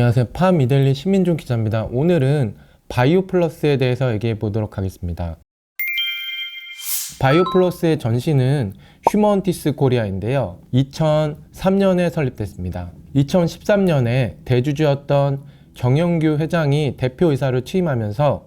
안녕하세요. 파미들리 신민종 기자입니다. 오늘은 바이오 플러스에 대해서 얘기해 보도록 하겠습니다. 바이오 플러스의 전신은 휴먼티스 코리아인데요. 2003년에 설립됐습니다. 2013년에 대주주였던 정영규 회장이 대표이사로 취임하면서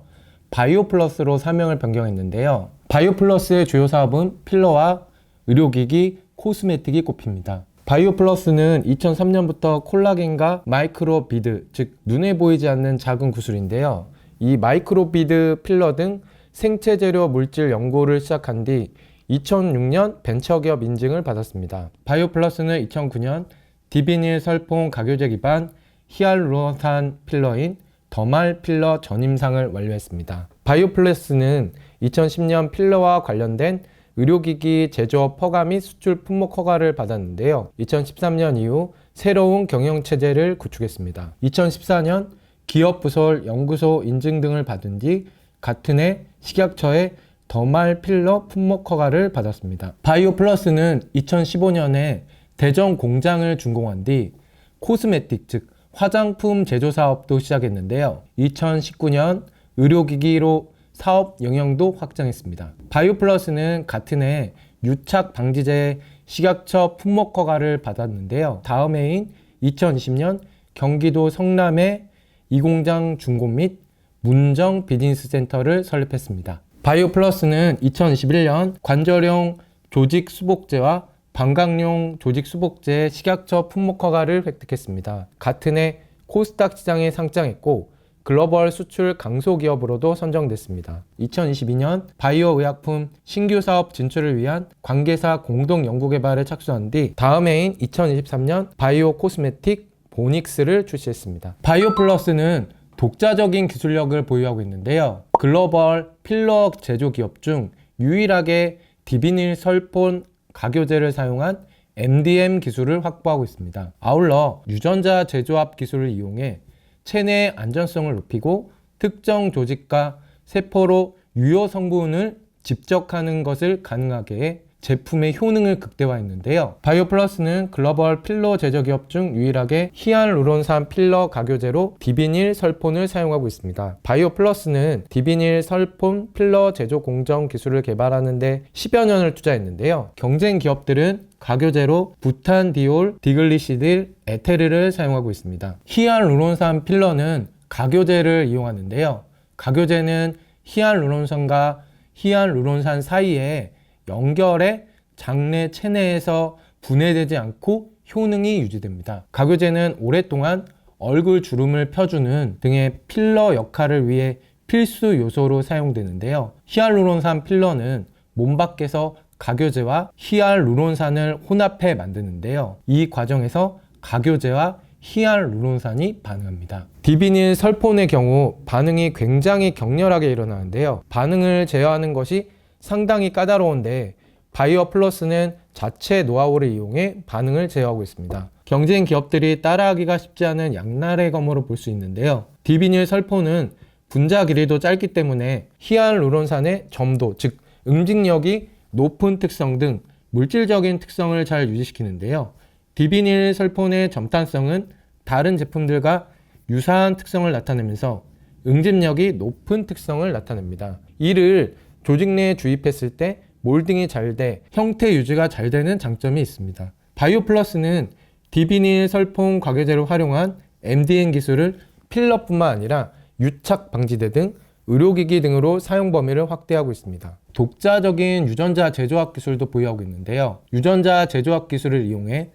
바이오 플러스로 사명을 변경했는데요. 바이오 플러스의 주요 사업은 필러와 의료기기, 코스메틱이 꼽힙니다. 바이오 플러스는 2003년부터 콜라겐과 마이크로 비드, 즉 눈에 보이지 않는 작은 구슬인데요. 이 마이크로 비드 필러 등 생체 재료 물질 연구를 시작한 뒤 2006년 벤처기업 인증을 받았습니다. 바이오 플러스는 2009년 디비닐 설퐁 가교제 기반 히알루론산 필러인 더말 필러 전임상을 완료했습니다. 바이오 플러스는 2010년 필러와 관련된 의료기기 제조업 허가 및 수출 품목 허가를 받았는데요. 2013년 이후 새로운 경영체제를 구축했습니다. 2014년 기업 부설 연구소 인증 등을 받은 뒤 같은 해 식약처의 더말 필러 품목 허가를 받았습니다. 바이오 플러스는 2015년에 대전 공장을 준공한 뒤 코스메틱 즉 화장품 제조 사업도 시작했는데요. 2019년 의료기기로 사업 영역도 확장했습니다. 바이오 플러스는 같은 해 유착 방지제 식약처 품목 허가를 받았는데요. 다음 해인 2020년 경기도 성남에 이 공장 준공 및 문정 비즈니스 센터를 설립했습니다. 바이오 플러스는 2021년 관절용 조직 수복제와 방광용 조직 수복제 식약처 품목 허가를 획득했습니다. 같은 해 코스닥 시장에 상장했고 글로벌 수출 강소 기업으로도 선정됐습니다. 2022년 바이오 의약품 신규 사업 진출을 위한 관계사 공동 연구 개발에 착수한 뒤 다음 해인 2023년 바이오 코스메틱 보닉스를 출시했습니다. 바이오 플러스는 독자적인 기술력을 보유하고 있는데요. 글로벌 필러 제조 기업 중 유일하게 디비닐 설폰 가교제를 사용한 MDM 기술을 확보하고 있습니다. 아울러 유전자 제조합 기술을 이용해 체내 안전성을 높이고 특정 조직과 세포로 유효 성분을 집적하는 것을 가능하게 해 제품의 효능을 극대화했는데요. 바이오플러스는 글로벌 필러 제조 기업 중 유일하게 히알루론산 필러 가교제로 디비닐 설폰을 사용하고 있습니다. 바이오플러스는 디비닐 설폰 필러 제조 공정 기술을 개발하는 데 10여 년을 투자했는데요. 경쟁 기업들은 가교제로 부탄디올, 디글리시딜, 에테르를 사용하고 있습니다. 히알루론산 필러는 가교제를 이용하는데요. 가교제는 히알루론산과 히알루론산 사이에 연결해 장내 체내에서 분해되지 않고 효능이 유지됩니다. 가교제는 오랫동안 얼굴 주름을 펴주는 등의 필러 역할을 위해 필수 요소로 사용되는데요. 히알루론산 필러는 몸 밖에서 가교제와 히알루론산을 혼합해 만드는데요. 이 과정에서 가교제와 히알루론산이 반응합니다. 디비닐 설폰의 경우 반응이 굉장히 격렬하게 일어나는데요. 반응을 제어하는 것이 상당히 까다로운데 바이오 플러스는 자체 노하우를 이용해 반응을 제어하고 있습니다. 경쟁 기업들이 따라하기가 쉽지 않은 양날의 검으로 볼 수 있는데요. 디비닐 설포는 분자 길이도 짧기 때문에 히알루론산의 점도, 즉 응징력이 높은 특성 등 물질적인 특성을 잘 유지시키는데요. 디비닐 설폰의 점탄성은 다른 제품들과 유사한 특성을 나타내면서 응집력이 높은 특성을 나타냅니다. 이를 조직 내에 주입했을 때 몰딩이 잘 돼 형태 유지가 잘 되는 장점이 있습니다. 바이오 플러스는 디비닐 설폰 과교제를 활용한 MDN 기술을 필러뿐만 아니라 유착 방지대 등 의료기기 등으로 사용 범위를 확대하고 있습니다. 독자적인 유전자 제조합 기술도 보유하고 있는데요. 유전자 제조합 기술을 이용해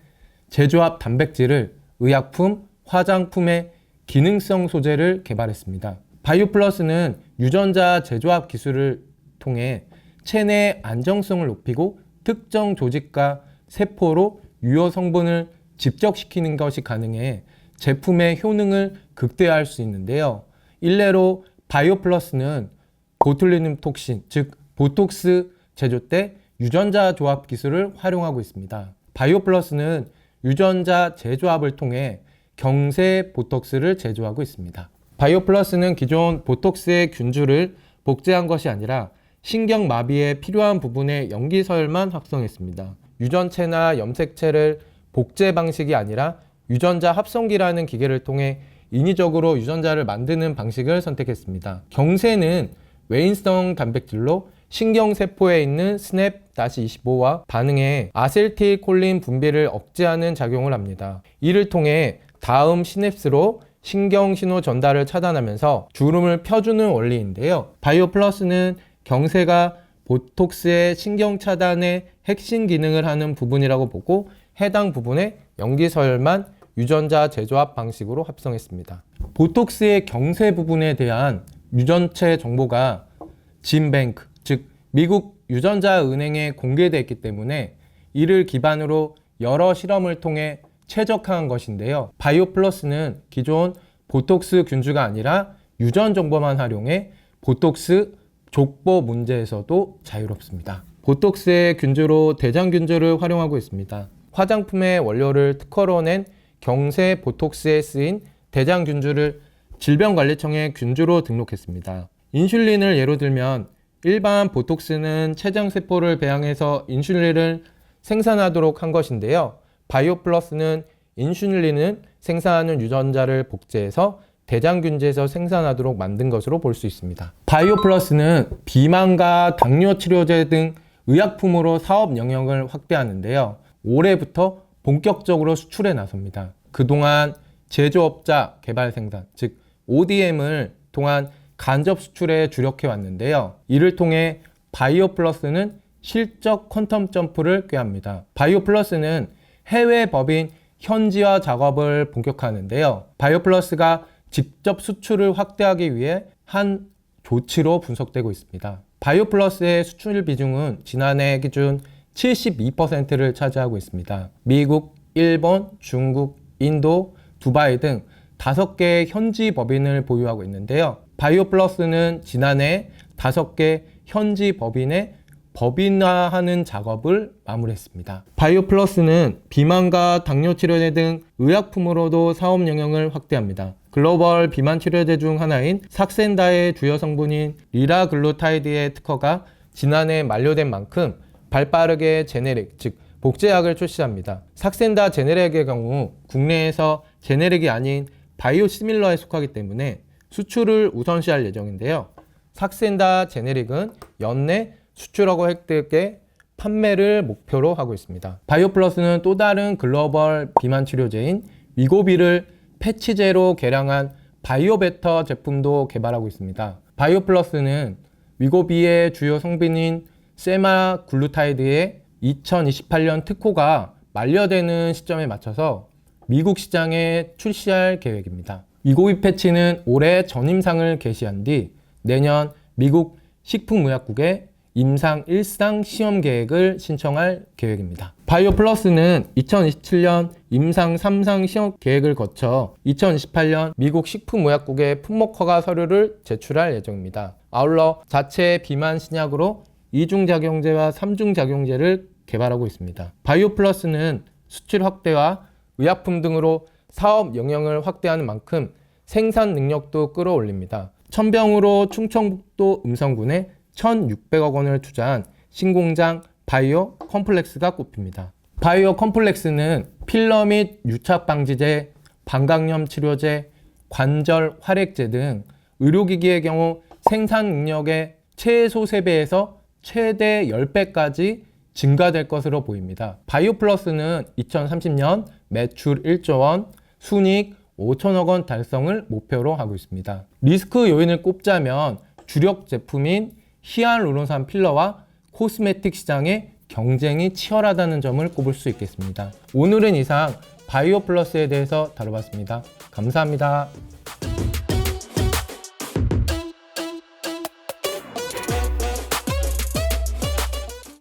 제조합 단백질을 의약품, 화장품의 기능성 소재를 개발했습니다. 바이오 플러스는 유전자 제조합 기술을 통해 체내 안정성을 높이고 특정 조직과 세포로 유효 성분을 집적시키는 것이 가능해 제품의 효능을 극대화할 수 있는데요. 일례로 바이오플러스는 보툴리눔 톡신, 즉 보톡스 제조 때 유전자 조합 기술을 활용하고 있습니다. 바이오플러스는 유전자 제조합을 통해 경세 보톡스를 제조하고 있습니다. 바이오플러스는 기존 보톡스의 균주를 복제한 것이 아니라 신경마비에 필요한 부분의 염기서열만 확성했습니다. 유전체나 염색체를 복제 방식이 아니라 유전자 합성기라는 기계를 통해 인위적으로 유전자를 만드는 방식을 선택했습니다. 경세는 외인성 단백질로 신경세포에 있는 스냅-25와 반응해 아세틸콜린 분비를 억제하는 작용을 합니다. 이를 통해 다음 시냅스로 신경 신호 전달을 차단하면서 주름을 펴주는 원리인데요. 바이오 플러스는 경세가 보톡스의 신경 차단의 핵심 기능을 하는 부분이라고 보고 해당 부분에 염기서열만 유전자 재조합 방식으로 합성했습니다. 보톡스의 경세 부분에 대한 유전체 정보가 진뱅크, 즉 미국 유전자 은행에 공개되어 있기 때문에 이를 기반으로 여러 실험을 통해 최적화한 것인데요. 바이오 플러스는 기존 보톡스 균주가 아니라 유전 정보만 활용해 보톡스 족보 문제에서도 자유롭습니다. 보톡스의 균주로 대장 균주를 활용하고 있습니다. 화장품의 원료를 특허로 낸 경세 보톡스에 쓰인 대장 균주를 질병관리청에 균주로 등록했습니다. 인슐린을 예로 들면 일반 보톡스는 췌장세포를 배양해서 인슐린을 생산하도록 한 것인데요. 바이오 플러스는 인슐린을 생산하는 유전자를 복제해서 대장균제에서 생산하도록 만든 것으로 볼 수 있습니다. 바이오 플러스는 비만과 당뇨 치료제 등 의약품으로 사업 영역을 확대하는데요. 올해부터 본격적으로 수출에 나섭니다. 그동안 제조업자 개발 생산, 즉 ODM을 통한 간접 수출에 주력해 왔는데요. 이를 통해 바이오 플러스는 실적 퀀텀 점프를 꾀합니다. 바이오 플러스는 해외 법인 현지화 작업을 본격화하는데요. 바이오 플러스가 직접 수출을 확대하기 위해 한 조치로 분석되고 있습니다. 바이오 플러스의 수출 비중은 지난해 기준 72%를 차지하고 있습니다. 미국, 일본, 중국, 인도, 두바이 등 다섯 개의 현지 법인을 보유하고 있는데요. 바이오 플러스는 지난해 다섯 개 현지 법인의 법인화하는 작업을 마무리했습니다. 바이오 플러스는 비만과 당뇨 치료제 등 의약품으로도 사업 영역을 확대합니다. 글로벌 비만 치료제 중 하나인 삭센다의 주요 성분인 리라글루타이드의 특허가 지난해 만료된 만큼 발빠르게 제네릭, 즉 복제약을 출시합니다. 삭센다 제네릭의 경우 국내에서 제네릭이 아닌 바이오 시밀러에 속하기 때문에 수출을 우선시할 예정인데요. 삭센다 제네릭은 연내 수출하고 획득에 판매를 목표로 하고 있습니다. 바이오 플러스는 또 다른 글로벌 비만 치료제인 위고비를 패치제로 개량한 바이오베터 제품도 개발하고 있습니다. 바이오 플러스는 위고비의 주요 성분인 세마글루타이드의 2028년 특허가 만료되는 시점에 맞춰서 미국 시장에 출시할 계획입니다. 위고비 패치는 올해 전임상을 개시한 뒤 내년 미국 식품의약국에 임상 1상 시험 계획을 신청할 계획입니다. 바이오 플러스는 2027년 임상 3상 시험 계획을 거쳐 2028년 미국 식품의약국에 품목 허가 서류를 제출할 예정입니다. 아울러 자체 비만 신약으로 이중작용제와 삼중작용제를 개발하고 있습니다. 바이오 플러스는 수출 확대와 의약품 등으로 사업 영역을 확대하는 만큼 생산 능력도 끌어올립니다. 천병으로 충청북도 음성군에 1,600억 원을 투자한 신공장 바이오 컴플렉스가 꼽힙니다. 바이오 컴플렉스는 필러 및 유착 방지제, 방광염 치료제, 관절 활액제 등 의료기기의 경우 생산 능력의 최소 3배에서 최대 10배까지 증가될 것으로 보입니다. 바이오 플러스는 2030년 매출 1조 원, 순이익 5천억 원 달성을 목표로 하고 있습니다. 리스크 요인을 꼽자면 주력 제품인 히알루론산 필러와 코스메틱 시장의 경쟁이 치열하다는 점을 꼽을 수 있겠습니다. 오늘은 이상 바이오 플러스에 대해서 다뤄봤습니다. 감사합니다.